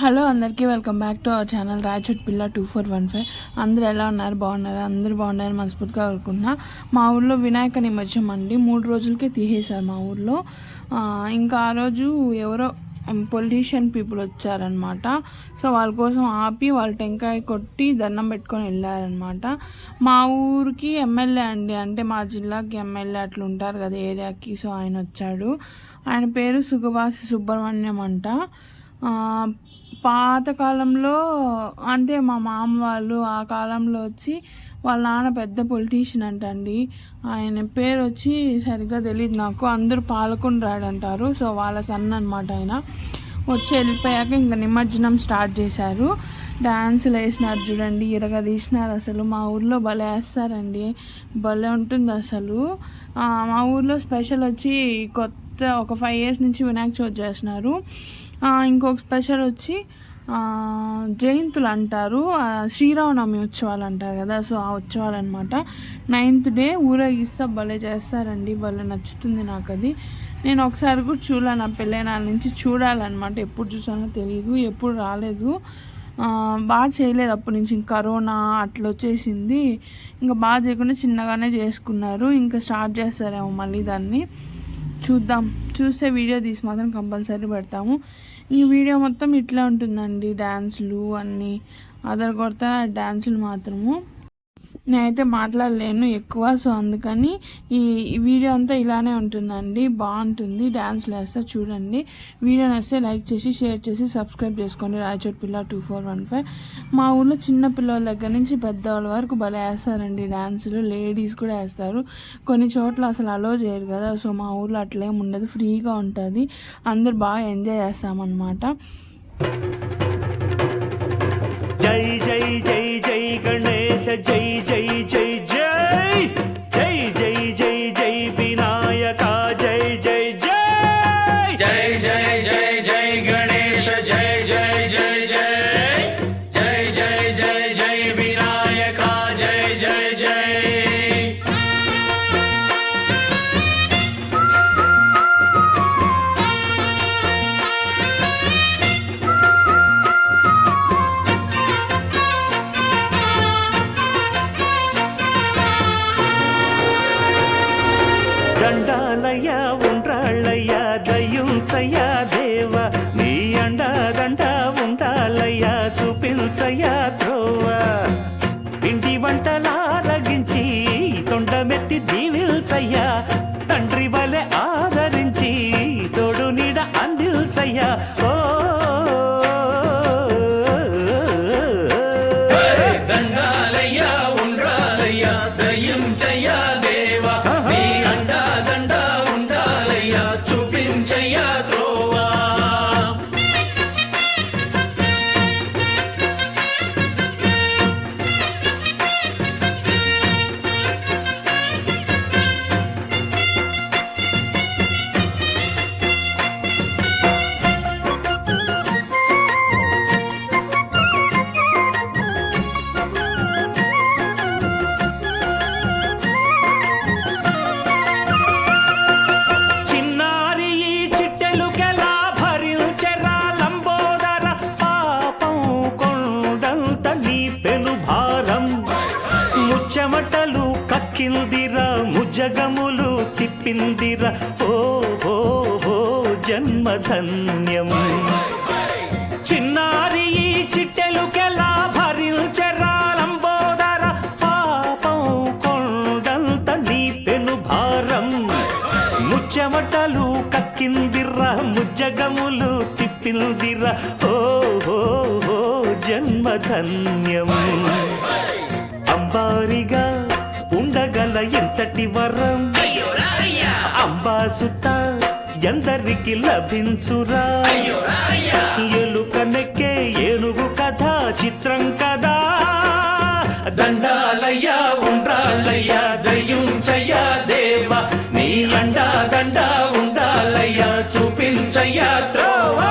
Hello అందరికీ welcome back to our channel Rayachoti పిల్ల two four one five. అందరూ ఎలా ఉన్నారు? బాగున్నారు? అందరూ బాగున్నారని మనస్ఫూర్తిగా కోరుకుంటున్నా. మా ఊర్లో వినాయక నిమజ్జనం అండి. మూడు రోజులకే తీసేశారు మా ఊర్లో. ఇంకా ఆ రోజు ఎవరో పొల్యూషన్ పీపుల్ వచ్చారనమాట సో వాళ్ళ కోసం ఆపి వాళ్ళు టెంకాయ కొట్టి దండం పెట్టుకొని వెళ్ళారనమాట మా ఊరికి ఎమ్మెల్యే అండి. అంటే మా జిల్లాకి ఎమ్మెల్యే అట్లా ఉంటారు కదా ఏరియాకి. సో ఆయన వచ్చాడు. ఆయన పేరు సుగవాసి సుబ్రహ్మణ్యం అంట. పాతకాలంలో అంటే మా మామ వాళ్ళు ఆ కాలంలో వచ్చి వాళ్ళ నాన్న పెద్ద పొలిటీషియన్ అంటండి. ఆయన పేరు వచ్చి సరిగ్గా తెలియదు నాకు. అందరూ పాలకొని రాడంటారు సో వాళ్ళ సన్ అనమాట ఆయన. వచ్చి వెళ్ళిపోయాక ఇంకా నిమజ్జనం స్టార్ట్ చేశారు. డ్యాన్సులు వేసినారు చూడండి ఇరగ తీసినారు అసలు. మా ఊర్లో భలే వేస్తారండి. భలే ఉంటుంది అసలు. మా ఊర్లో స్పెషల్ వచ్చి కొత్త ఒక ఫైవ్ ఇయర్స్ నుంచి వినాయక చవితి చేస్తున్నారు. ఇంకొక స్పెషల్ వచ్చి జయంతులు అంటారు. శ్రీరామనవమి ఉత్సవాలు అంటారు కదా సో ఆ ఉత్సవాలు అనమాట నైన్త్ డే ఊరేగిస్తా భలే చేస్తారండి భలే నచ్చుతుంది నాకు అది. నేను ఒకసారి కూడా చూడాలి నా పెళ్ళైన నుంచి చూడాలన్నమాట. ఎప్పుడు చూసానో తెలియదు ఎప్పుడు రాలేదు. బాగా చేయలేదు అప్పటి నుంచి. ఇంకా కరోనా అట్లా వచ్చేసింది. ఇంకా బాగా చేయకుండా చిన్నగానే చేసుకున్నారు. ఇంకా స్టార్ట్ చేస్తారేమో మళ్ళీ దాన్ని. చూద్దాం. చూస్తే వీడియో తీసి మాత్రం కంపల్సరీ పెడతాము. ఈ వీడియో మొత్తం ఇట్లా ఉంటుందండి డ్యాన్సులు అన్నీ. అదర్ కొడతా డ్యాన్సులు మాత్రము? నేనైతే మాట్లాడలేను ఎక్కువ సో అందుకని ఈ వీడియో అంతా ఇలానే ఉంటుందండి. బాగుంటుంది. డ్యాన్స్లు వేస్తే చూడండి. వీడియో నచ్చితే లైక్ చేసి షేర్ చేసి సబ్స్క్రైబ్ చేసుకోండి. రాయచోట్ పిల్ల టూ ఫోర్ వన్ ఫైవ్. మా ఊర్లో చిన్న పిల్లల దగ్గర నుంచి పెద్దవాళ్ళ వరకు భలే వేస్తారండి డ్యాన్సులు లేడీస్ కూడా వేస్తారు. కొన్ని చోట్ల అసలు అలో చేయరు కదా సో మా ఊర్లో అట్లేం ఉండదు. ఫ్రీగా ఉంటుంది. అందరు బాగా ఎంజాయ్ చేస్తామన్నమాట. జై జై జై కక్కిందిరా ముజగములు తిప్పిందిరా. ఓ ఓ ఓ జన్మధన్యం. చిన్నారి ఈ చిట్టెలుకెలా భరించెరా లంబోదర? పాపం కొండంత నీ పెను భారం. ముచ్చమటలు కక్కిందిర్రా ముజ్జగములు తిప్పిందిరా ఓ ఓ ఓ జన్మధన్యం. అంబారిగా ఉండగల ఎంతటి వరం? అంబాసుత ఎందరికి లభించురా? ఎలుక నెక్కే ఏనుగు కథ చిత్రం కదా? దండాలయ్య ఉండ్రాళ్ళయ్య దయ్యం చెయ్య దేవ నీ అండా దండ ఉండాలయ్య చూపించయ్య త్రోవా!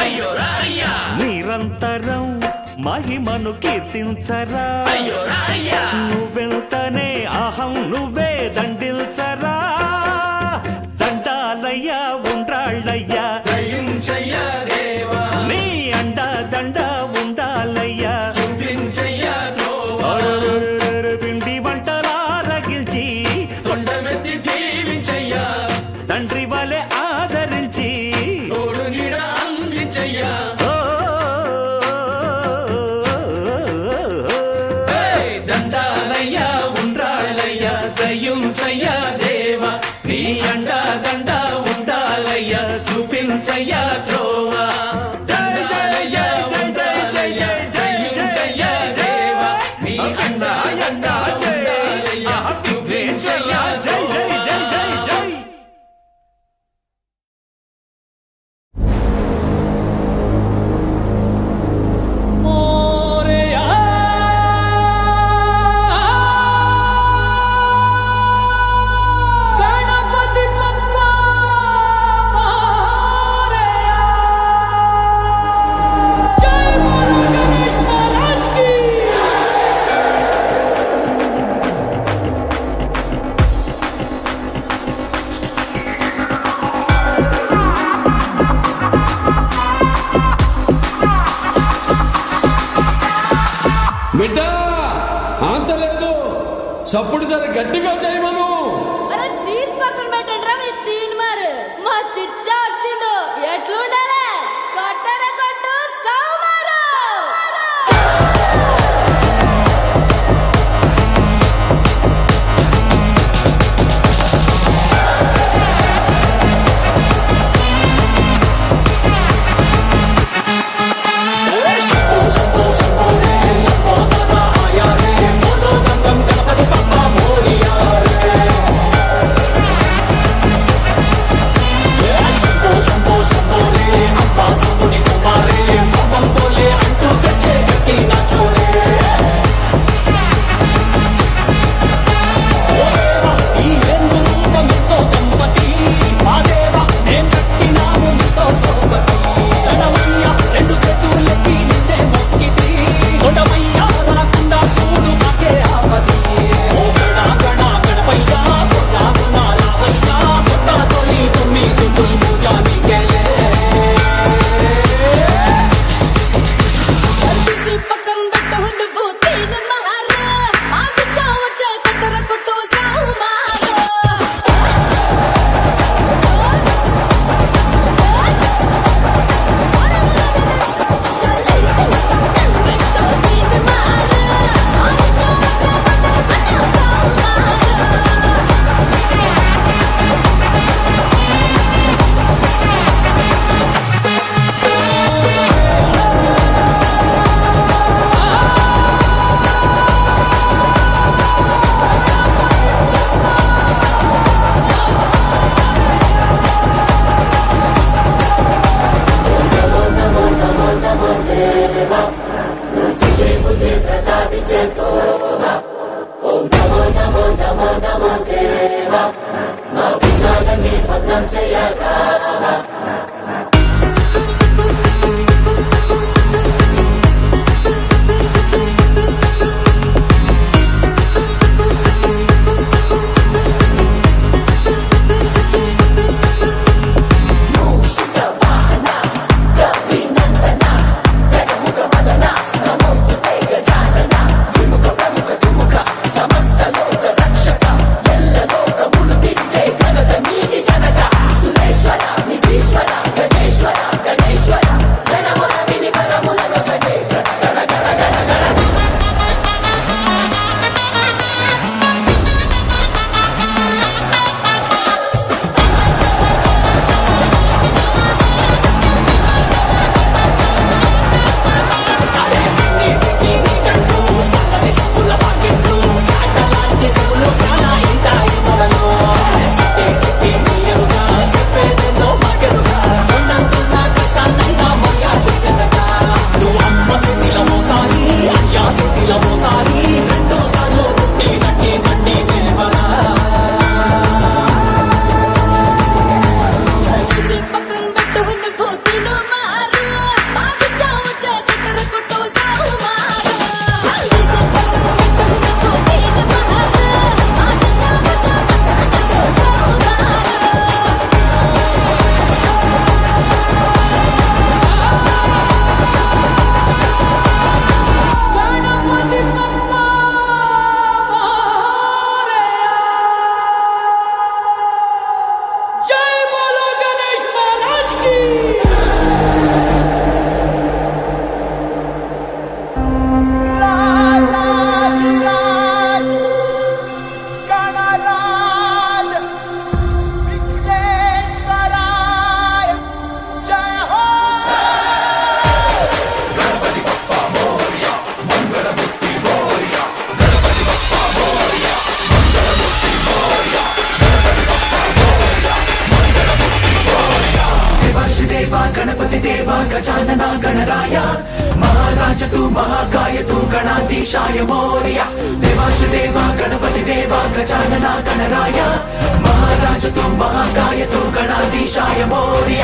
అయ్యోరా అయ్యా నిరంతరం మహిమను కీర్తించరా. నువ్వెంతనే అహం నువ్వే దండిల్చరా. దండాలయ్యా ఉండ్రాళ్ళయ్యా ఉండ్రాళ్ళయ్యా దయ్యుంచయ్యా దేవా. నీ అండా దండ ఉండాలయ్యా. చూపించయ్యా త్రోవా సప్పుడు జర గట్టిగా చేయమను. అరే తీసి పక్కన పెట్టండి రా మీ తీన్ మరి. మా చిచ్చా వచ్చిండు. ఎట్లుండే స్థితి బుద్ధి ప్రసాదించేతో ఓం నమో నమో నమో దేవా. మా గుణాలని భగ్నం చేయరా మహాకాయ తు గణాధీశాయ మోర్య దేవాశ దేవా గణపతి దేవా గజానన గణరాయ. మహారాజు తు మహాకాయ తు గణాధీశాయ మోర్య.